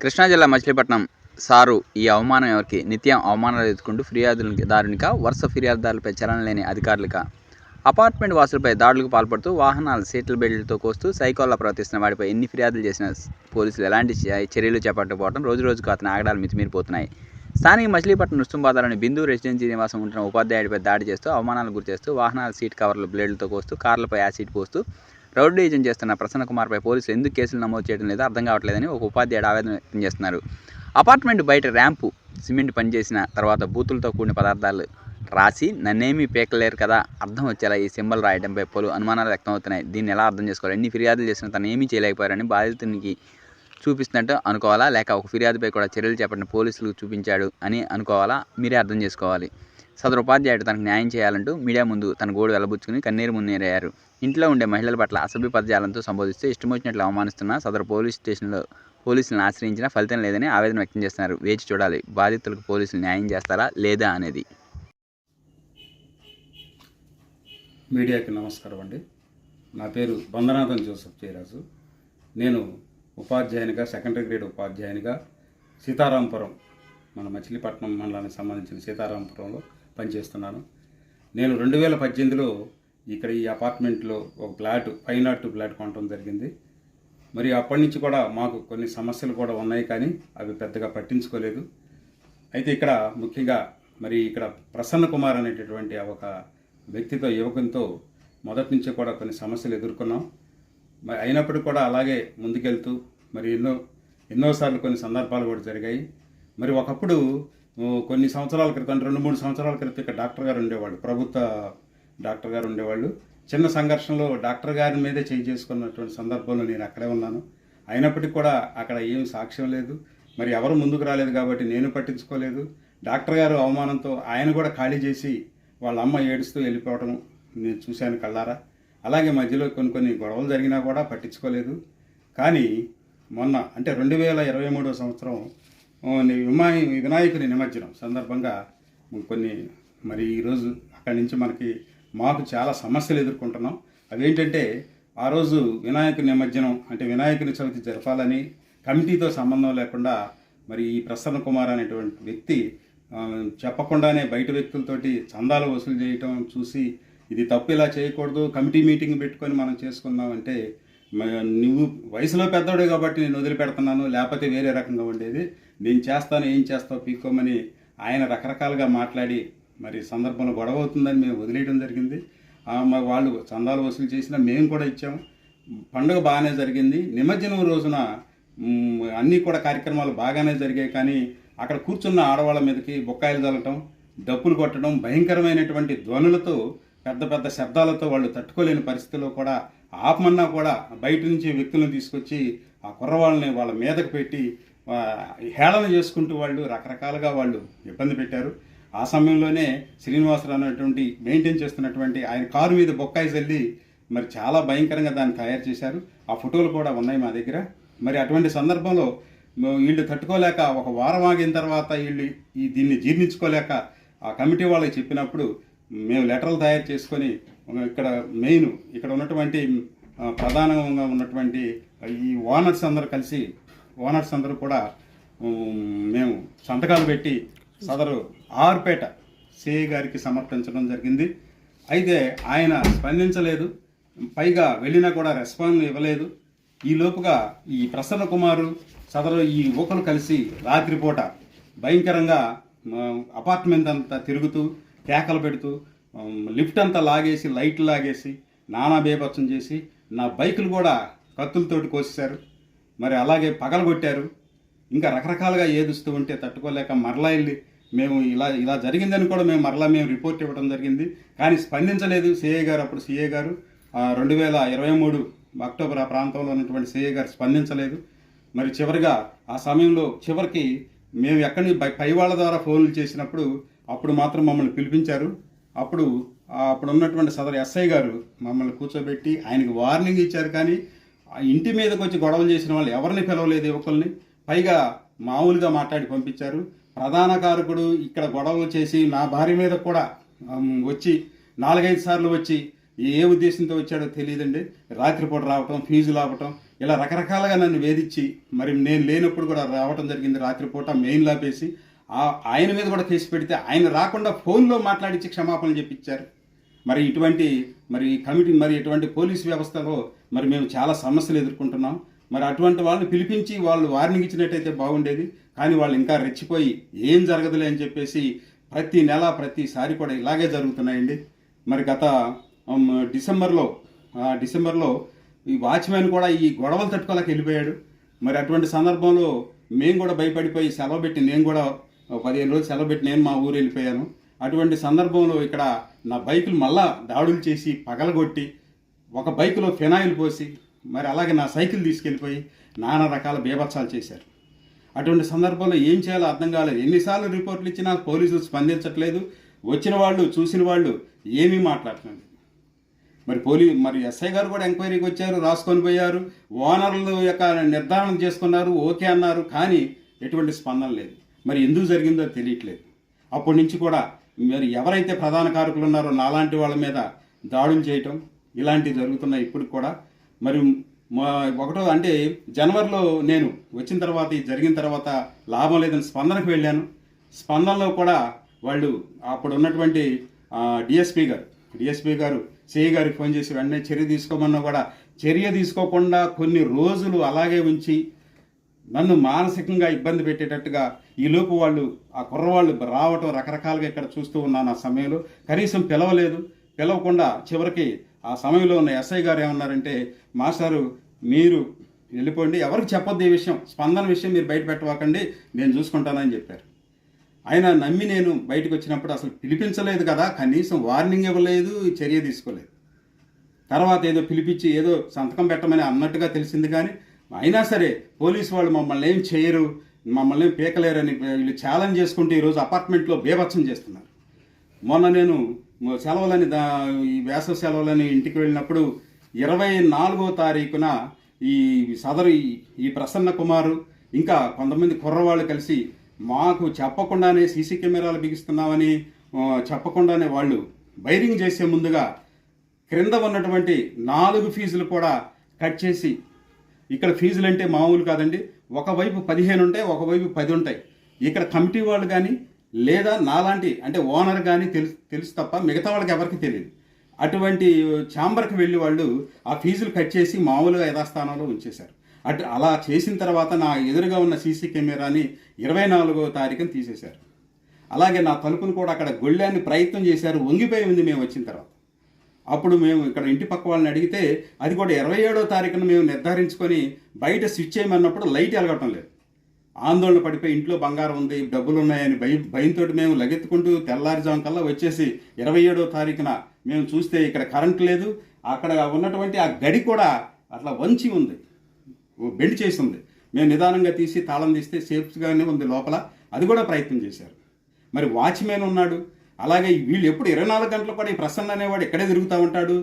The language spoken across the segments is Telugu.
కృష్ణా జిల్లా మచిలీపట్నం సారు ఈ అవమానం ఎవరికి? నిత్యం అవమానాలు ఎదుర్కొంటూ ఫిర్యాదులకి దారునిక వరుస ఫిర్యాదుదారులపై చలన లేని అధికారులక. అపార్ట్మెంట్ వాసులపై దాడులకు పాల్పడుతూ వాహనాలు సీట్ల బెల్ట్లతో కోస్తూ సైకోల్లా ప్రవర్తిస్తున్న వాడిపై ఎన్ని ఫిర్యాదులు చేసిన పోలీసులు ఎలాంటి చర్యలు చేపట్టకపోవడం రోజు రోజుకు అతని ఆగడాలు మితిమీరిపోతున్నాయి. స్థానిక మచిలీపట్నం నృస్తుంబాదాలోని బిందు రెసిడెన్సీ నివాసం ఉంటున్న ఉపాధ్యాయుడిపై దాడి చేస్తూ అవమానాలు గురిచేస్తూ వాహనాల సీట్ కవర్లు బ్లేడ్లతో కోస్తూ కార్లపై యాసిడ్ పోస్తూ రౌడీజం చేస్తున్న ప్రసన్న కుమార్పై పోలీసులు ఎందుకు కేసులు నమోదు చేయడం లేదో అర్థం కావట్లేదని ఒక ఉపాధ్యాయుడు ఆవేదన వ్యక్తం చేస్తున్నారు. అపార్ట్మెంట్ బయట ర్యాంపు సిమెంట్ పనిచేసిన తర్వాత బూతులతో కూడిన పదార్థాలు రాసి నన్నేమీ పేకలేరు కదా అర్థం వచ్చేలా ఈ సింబల్ రాయడంపై పలు అనుమానాలు వ్యక్తం అవుతున్నాయి దీన్ని ఎలా అర్థం చేసుకోవాలి? ఎన్ని ఫిర్యాదులు చేసినా తను ఏమీ చేయలేకపోయారని బాధితునికి చూపిస్తున్నట్టు అనుకోవాలా? లేక ఒక ఫిర్యాదుపై కూడా చర్యలు చేపట్టిన పోలీసులు చూపించాడు అని అనుకోవాలా? మీరే అర్థం చేసుకోవాలి. సదరు ఉపాధ్యాయుడు తనకు న్యాయం చేయాలంటూ మీడియా ముందు తన గోడు వెలబుచ్చుకుని కన్నీరు మున్నీరయ్యారు ఇంట్లో ఉండే మహిళల పట్ల అసభ్య పదజాలంతో సంబోధిస్తూ ఇష్టం వచ్చినట్లు అవమానిస్తున్న సదరు పోలీస్ స్టేషన్లో పోలీసులను ఆశ్రయించినా ఫలితం లేదని ఆవేదన వ్యక్తం చేస్తున్నారు. వేచి చూడాలి బాధితులకు పోలీసులు న్యాయం చేస్తారా లేదా అనేది. మీడియాకి నమస్కారం అండి. నా పేరు బందనాథన్ జోసఫ్ జయరాజు. నేను ఉపాధ్యాయునిగా సెకండరీ గ్రేడ్ ఉపాధ్యాయునిగా సీతారాంపురం మన మచిలీపట్నం మండలానికి సంబంధించిన సీతారాంపురంలో పనిచేస్తున్నాను. నేను రెండు వేల పద్దెనిమిదిలో ఇక్కడ ఈ అపార్ట్మెంట్లో ఒక flat five nought two flat కొనడం జరిగింది. మరి అప్పటి నుంచి కూడా మాకు కొన్ని సమస్యలు కూడా ఉన్నాయి కానీ అవి పెద్దగా పట్టించుకోలేదు. అయితే ఇక్కడ ముఖ్యంగా మరి ఇక్కడ ప్రసన్న కుమార్ అనేటటువంటి ఒక వ్యక్తితో యువకునితో మొదటి నుంచి కూడా కొన్ని సమస్యలు ఎదుర్కొన్నాం. మరి అయినప్పటికీ కూడా అలాగే ముందుకెళ్తూ మరి ఎన్నో ఎన్నోసార్లు కొన్ని సందర్భాలు కూడా జరిగాయి. మరి ఒకప్పుడు కొన్ని సంవత్సరాల క్రితం రెండు మూడు సంవత్సరాల క్రితం ఇక్కడ డాక్టర్ గారు ఉండేవాళ్ళు ప్రభుత్వ డాక్టర్ గారు ఉండేవాళ్ళు. చిన్న సంఘర్షణలో డాక్టర్ గారి మీదే చేయి చేసుకున్నటువంటి సందర్భంలో నేను అక్కడే ఉన్నాను. అయినప్పటికీ కూడా అక్కడ ఏం సాక్ష్యం లేదు. మరి ఎవరు ముందుకు రాలేదు కాబట్టి నేను పట్టించుకోలేదు. డాక్టర్ గారు అవమానంతో ఆయన కూడా ఖాళీ చేసి వాళ్ళ అమ్మ ఏడుస్తూ వెళ్ళిపోవడం నేను చూశాను కళ్ళారా. అలాగే మధ్యలో కొన్ని కొన్ని గొడవలు జరిగినా కూడా పట్టించుకోలేదు. కానీ మొన్న అంటే రెండు వేల ఇరవై మూడో సంవత్సరం విమాయి వినాయకుని నిమజ్జనం సందర్భంగా కొన్ని మరి ఈరోజు అక్కడి నుంచి మనకి మాకు చాలా సమస్యలు ఎదుర్కొంటున్నాం. అవేంటంటే ఆ రోజు వినాయకుని నిమజ్జనం అంటే వినాయకుని చవితి జరపాలని కమిటీతో సంబంధం లేకుండా మరి ఈ ప్రసన్న కుమార్ అనేటువంటి వ్యక్తి చెప్పకుండానే బయట వ్యక్తులతోటి చందాలు వసూలు చేయటం చూసి ఇది తప్పు ఇలా చేయకూడదు కమిటీ మీటింగ్ పెట్టుకొని మనం చేసుకుందాం అంటే నువ్వు వయసులో పెద్దోడే కాబట్టి నేను వదిలిపెడుతున్నాను లేకపోతే వేరే రకంగా ఉండేది. నేను చేస్తాను ఏం చేస్తావు పీక్కోమని ఆయన రకరకాలుగా మాట్లాడి మరి సందర్భంలో గొడవ అవుతుందని మేము వదిలేయడం జరిగింది. మాకు వాళ్ళు చందాలు వసూలు చేసినా మేము కూడా ఇచ్చాము. పండుగ బాగానే జరిగింది. నిమజ్జనం రోజున అన్నీ కూడా కార్యక్రమాలు బాగానే జరిగాయి. కానీ అక్కడ కూర్చున్న ఆడవాళ్ళ మీదకి బొక్కాయిలు చల్లటం డప్పులు కొట్టడం భయంకరమైనటువంటి ధ్వనులతో పెద్ద పెద్ద శబ్దాలతో వాళ్ళు తట్టుకోలేని పరిస్థితిలో కూడా ఆపమన్నా కూడా బయట నుంచి వ్యక్తులను తీసుకొచ్చి ఆ కుర్రవాళ్ళని వాళ్ళ మీదకు పెట్టి హేళన చేసుకుంటూ వాళ్ళు రకరకాలుగా వాళ్ళు ఇబ్బంది పెట్టారు. ఆ సమయంలోనే శ్రీనివాసరావు అనేటువంటి మెయింటైన్ చేస్తున్నటువంటి ఆయన కారు మీద బొక్కాయి చల్లి మరి చాలా భయంకరంగా దాన్ని తయారు చేశారు. ఆ ఫోటోలు కూడా ఉన్నాయి మా దగ్గర. మరి అటువంటి సందర్భంలో వీళ్ళు తట్టుకోలేక ఒక వారం ఆగిన తర్వాత వీళ్ళు ఈ దీన్ని జీర్ణించుకోలేక ఆ కమిటీ వాళ్ళకి చెప్పినప్పుడు మేము లెటర్లు తయారు చేసుకొని ఇక్కడ మెయిన్ ఇక్కడ ఉన్నటువంటి ప్రధానంగా ఉన్నటువంటి ఈ ఓనర్స్ అందరూ కలిసి ఓనర్స్ అందరూ కూడా మేము సంతకాలు పెట్టి సదరు ఆర్పేట సిఐ గారికి సమర్పించడం జరిగింది. అయితే ఆయన స్పందించలేదు. పైగా వెళ్ళినా కూడా రెస్పాన్స్ ఇవ్వలేదు. ఈ లోపుగా ఈ ప్రసన్న కుమారు సదరు ఈ యువకులు కలిసి రాత్రిపూట భయంకరంగా అపార్ట్మెంట్ అంతా తిరుగుతూ కేకలు పెడుతూ లిఫ్ట్ అంతా లాగేసి లైట్లు లాగేసి నానా బేభత్సం చేసి నా బైకులు కూడా కత్తులతోటి కోసేశారు. మరి అలాగే పగలగొట్టారు. ఇంకా రకరకాలుగా ఏదుస్తూ ఉంటే తట్టుకోలేక మరలా వెళ్ళి మేము ఇలా ఇలా జరిగిందని కూడా మేము మరలా మేము రిపోర్ట్ ఇవ్వడం జరిగింది. కానీ స్పందించలేదు సిఐ గారు. అప్పుడు సిఏ గారు రెండు వేల ఇరవై మూడు అక్టోబర్ ఆ ప్రాంతంలో ఉన్నటువంటి సిఏ గారు స్పందించలేదు. మరి చివరిగా ఆ సమయంలో చివరికి మేము ఎక్కడి నుంచి పై వాళ్ళ ద్వారా ఫోన్లు చేసినప్పుడు అప్పుడు మాత్రం మమ్మల్ని పిలిపించారు. అప్పుడు అప్పుడు ఉన్నటువంటి సదరు ఎస్ఐ గారు మమ్మల్ని కూర్చోబెట్టి ఆయనకి వార్నింగ్ ఇచ్చారు కానీ ఆ ఇంటి మీదకి వచ్చి గొడవలు చేసిన వాళ్ళు ఎవరిని పిలవలేదు యువకుల్ని పైగా మామూలుగా మాట్లాడి పంపించారు. ప్రధాన కారకుడు ఇక్కడ గొడవలు చేసి నా భార్య మీద కూడా వచ్చి నాలుగైదు సార్లు వచ్చి ఏ ఉద్దేశంతో వచ్చాడో తెలియదండి. రాత్రిపూట రావటం ఫీజులు ఆపటం ఇలా రకరకాలుగా నన్ను వేధించి మరి నేను లేనప్పుడు కూడా రావటం జరిగింది రాత్రిపూట మెయిన్ లాపేసి ఆయన మీద కూడా కేసు పెడితే ఆయన రాకుండా ఫోన్లో మాట్లాడించి క్షమాపణలు చెప్పించారు మరి ఇటువంటి మరి కమిటీ మరి ఇటువంటి పోలీస్ వ్యవస్థలో మరి మేము చాలా సమస్యలు ఎదుర్కొంటున్నాం. మరి అటువంటి వాళ్ళని పిలిపించి వాళ్ళు వార్నింగ్ ఇచ్చినట్టయితే బాగుండేది. కానీ వాళ్ళు ఇంకా రెచ్చిపోయి ఏం జరగదులే అని చెప్పేసి ప్రతి నెల ప్రతిసారి కూడా ఇలాగే జరుగుతున్నాయండి. మరి గత డిసెంబర్లో డిసెంబర్లో ఈ వాచ్మెన్ కూడా ఈ గొడవలు తట్టుకోలేక వెళ్ళిపోయాడు. మరి అటువంటి సందర్భంలో మేము కూడా భయపడిపోయి సెలవు పెట్టి నేను కూడా పదిహేను రోజులు సెలవు పెట్టి నేను మా ఊరు వెళ్ళిపోయాను. అటువంటి సందర్భంలో ఇక్కడ నా బైకులు మళ్ళా దాడులు చేసి పగలగొట్టి ఒక బైకులో ఫినాయిల్ పోసి మరి అలాగే నా సైకిల్ తీసుకెళ్ళిపోయి నానా రకాల బీభత్సాలు చేశారు. అటువంటి సందర్భంలో ఏం చేయాలో అర్థం కాలేదు. ఎన్నిసార్లు రిపోర్ట్లు ఇచ్చినా పోలీసులు స్పందించట్లేదు. వచ్చిన వాళ్ళు చూసిన వాళ్ళు ఏమీ మాట్లాడలేదు మరి పోలీ మరి ఎస్ఐ గారు కూడా ఎంక్వైరీకి వచ్చారు రాసుకొని పోయారు. ఓనర్ల యొక్క నిర్ధారణ చేసుకున్నారు ఓకే అన్నారు. కానీ ఎటువంటి స్పందన లేదు. మరి ఎందుకు జరిగిందో తెలియట్లేదు. అప్పటి నుంచి కూడా మరి ఎవరైతే ప్రధాన కారకులు ఉన్నారో నాలాంటి వాళ్ళ మీద దాడులు చేయటం ఇలాంటివి జరుగుతున్నాయి ఇప్పుడు కూడా. మరి మా ఒకటో అంటే జనవరిలో నేను వచ్చిన తర్వాత జరిగిన తర్వాత లాభం లేదని స్పందనకు వెళ్ళాను. స్పందనలో కూడా వాళ్ళు అప్పుడు ఉన్నటువంటి డిఎస్పి గారు డిఎస్పి గారు సిఐ గారికి ఫోన్ చేసి వెంటనే చర్య తీసుకోమన్నా కూడా చర్య తీసుకోకుండా కొన్ని రోజులు అలాగే ఉంచి నన్ను మానసికంగా ఇబ్బంది పెట్టేటట్టుగా ఈలోపు వాళ్ళు ఆ కుర్రవాళ్ళు రావటం రకరకాలుగా ఇక్కడ చూస్తూ ఉన్నాను ఆ సమయంలో. కనీసం పిలవలేదు. పిలవకుండా చివరికి ఆ సమయంలో ఉన్న ఎస్ఐ గారు ఏమన్నారంటే మాస్టారు మీరు వెళ్ళిపోండి. ఎవరికి చెప్పొద్దు ఈ విషయం. స్పందన విషయం మీరు బయట పెట్టవాకండి. నేను చూసుకుంటానని చెప్పారు. ఆయన నమ్మి నేను బయటకు వచ్చినప్పుడు అసలు పిలిపించలేదు కదా. కనీసం వార్నింగ్ ఇవ్వలేదు చర్య తీసుకోలేదు. తర్వాత ఏదో పిలిపించి ఏదో సంతకం పెట్టమని అన్నట్టుగా తెలిసింది కానీ అయినా సరే పోలీసు వాళ్ళు మమ్మల్ని ఏం చేయరు మమ్మల్ని ఏం పీకలేరని వీళ్ళు ఛాలెంజ్ చేసుకుంటే ఈరోజు అపార్ట్మెంట్లో బేభత్సం చేస్తున్నారు. మొన్న నేను సెలవులని దా ఈ వేసవి సెలవులని ఇంటికి వెళ్ళినప్పుడు ఇరవై నాలుగో తారీఖున ఈ సదరు ఈ- ప్రసన్న కుమారు ఇంకా కొంతమంది కుర్రవాళ్ళు కలిసి మాకు చెప్పకుండానే సీసీ కెమెరాలు బిగిస్తున్నామని చెప్పకుండానే వాళ్ళు బైరింగ్ చేసే ముందుగా క్రింద ఉన్నటువంటి నాలుగు ఫీజులు కూడా కట్ చేసి ఇక్కడ ఫీజులు అంటే మామూలు కాదండి. ఒకవైపు పదిహేను ఉంటాయి ఒకవైపు పది ఉంటాయి. ఇక్కడ కమిటీ వాళ్ళు కానీ లేదా నాలాంటి అంటే ఓనర్ కానీ తెలుసు తెలుసు తప్ప మిగతా వాళ్ళకి ఎవరికి తెలియదు. అటువంటి ఛాంబర్కి వెళ్ళి వాళ్ళు ఆ ఫీజులు కట్ చేసి మామూలుగా యథాస్థానంలో ఉంచేశారు. అటు అలా చేసిన తర్వాత నా ఎదురుగా ఉన్న సీసీ కెమెరాని ఇరవై నాలుగో తారీఖున తీసేశారు. అలాగే నా తలుపును కూడా అక్కడ గొళ్ళాన్ని ప్రయత్నం చేశారు. వంగిపోయి ఉంది మేము వచ్చిన తర్వాత. అప్పుడు మేము ఇక్కడ ఇంటి పక్క వాళ్ళని అడిగితే అది కూడా ఇరవై ఏడో తారీఖున మేము నిర్ధారించుకొని బయట స్విచ్ చేయమన్నప్పుడు లైట్ వెలగటం లేదు. ఆందోళన పడిపోయి ఇంట్లో బంగారం ఉంది డబ్బులు ఉన్నాయని భయం భయంతో మేము లగెత్తుకుంటూ తెల్లారుజాము కల్లా వచ్చేసి ఇరవై ఏడో తారీఖున మేము చూస్తే ఇక్కడ కరెంట్ లేదు. అక్కడ ఉన్నటువంటి ఆ గడి కూడా అట్లా వంచి ఉంది. బెండ్ చేసి ఉంది. మేము నిదానంగా తీసి తాళం తీస్తే సేఫ్గానే ఉంది లోపల. అది కూడా ప్రయత్నం చేశారు. మరి వాచ్మెన్ ఉన్నాడు. అలాగే వీళ్ళు ఎప్పుడు ఇరవై నాలుగు గంటలు కూడా ఈ ప్రసన్న అనేవాడు ఇక్కడే తిరుగుతూ ఉంటాడు.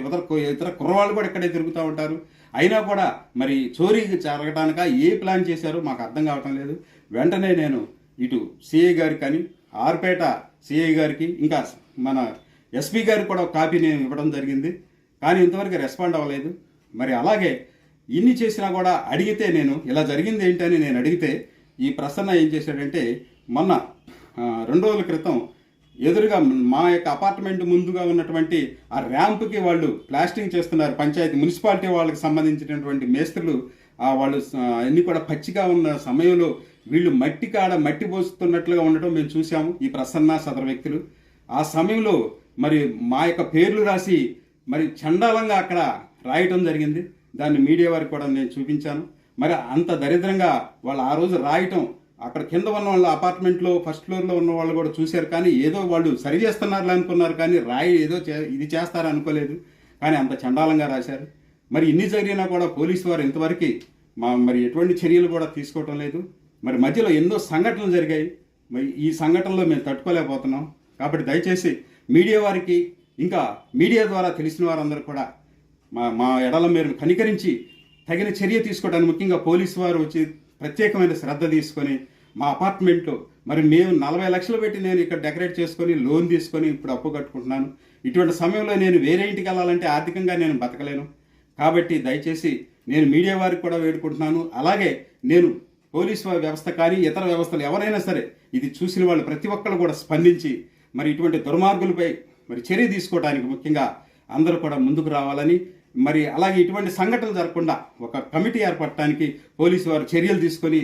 ఇతర ఇతర కుర్రవాళ్ళు కూడా ఇక్కడే తిరుగుతూ ఉంటారు. అయినా కూడా మరి చోరీ జరగటానిక ఏ ప్లాన్ చేశారో మాకు అర్థం కావటం లేదు. వెంటనే నేను ఇటు సిఐ గారికి కానీ ఆర్పేట సిఐ గారికి ఇంకా మన ఎస్పీ గారికి కూడా ఒక కాపీ నేను ఇవ్వడం జరిగింది. కానీ ఇంతవరకు రెస్పాండ్ అవ్వలేదు. మరి అలాగే ఇన్ని చేసినా కూడా అడిగితే నేను ఇలా జరిగింది ఏంటని నేను అడిగితే ఈ ప్రసన్న ఏం చేశాడంటే మొన్న రెండు రోజుల క్రితం ఎదురుగా మా యొక్క అపార్ట్మెంట్ ముందుగా ఉన్నటువంటి ఆ ర్యాంప్కి వాళ్ళు ప్లాస్టింగ్ చేస్తున్నారు. పంచాయతీ మున్సిపాలిటీ వాళ్ళకి సంబంధించినటువంటి మేస్త్రులు వాళ్ళు స- అన్ని కూడా పచ్చిగా ఉన్న సమయంలో వీళ్ళు మట్టి కాడ మట్టి పోస్తున్నట్లుగా ఉండటం మేము చూసాము ఈ ప్రసన్న సదరు వ్యక్తులు. ఆ సమయంలో మరి మా యొక్క పేర్లు రాసి మరి చండాలంగా అక్కడ రాయటం జరిగింది. దాన్ని మీడియా వారికి కూడా నేను చూపించాను. మరి అంత దరిద్రంగా వాళ్ళు ఆ రోజు రాయటం అక్కడ కింద ఉన్న వాళ్ళ అపార్ట్మెంట్లో ఫస్ట్ ఫ్లోర్లో ఉన్న వాళ్ళు కూడా చూశారు. కానీ ఏదో వాళ్ళు సరి చేస్తున్నారు అనుకున్నారు. కానీ రాయి ఏదో చే- ఇది చేస్తారు అనుకోలేదు. కానీ అంత చండాలంగా రాశారు. మరి ఇన్ని జరిగినా కూడా పోలీసు వారు ఇంతవరకు మా మరి ఎటువంటి చర్యలు కూడా తీసుకోవటం లేదు. మరి మధ్యలో ఎన్నో సంఘటనలు జరిగాయి. మరి ఈ సంఘటనలో మేము తట్టుకోలేకపోతున్నాం. కాబట్టి దయచేసి మీడియా వారికి ఇంకా మీడియా ద్వారా తెలిసిన వారందరూ కూడా మా మా ఎడల మీరు కనికరించి తగిన చర్య తీసుకోవడానికి ముఖ్యంగా పోలీసు వారు వచ్చి ప్రత్యేకమైన శ్రద్ధ తీసుకొని మా అపార్ట్మెంట్లో మరి మేము నలభై లక్షలు పెట్టి నేను ఇక్కడ డెకరేట్ చేసుకొని లోన్ తీసుకొని ఇప్పుడు అప్పు కట్టుకుంటున్నాను. ఇటువంటి సమయంలో నేను వేరే ఇంటికి వెళ్ళాలంటే ఆర్థికంగా నేను బతకలేను. కాబట్టి దయచేసి నేను మీడియా వారికి కూడా వేడుకుంటున్నాను. అలాగే నేను పోలీస్ వ్యవస్థ కానీ ఇతర వ్యవస్థలు ఎవరైనా సరే ఇది చూసిన వాళ్ళు ప్రతి ఒక్కరు కూడా స్పందించి మరి ఇటువంటి దుర్మార్గులపై మరి చర్య తీసుకోవడానికి ముఖ్యంగా అందరూ కూడా ముందుకు రావాలని మరి అలాగే ఇటువంటి సంఘటనలు జరగకుండా ఒక కమిటీ ఏర్పడటానికి పోలీసు వారు చర్యలు తీసుకొని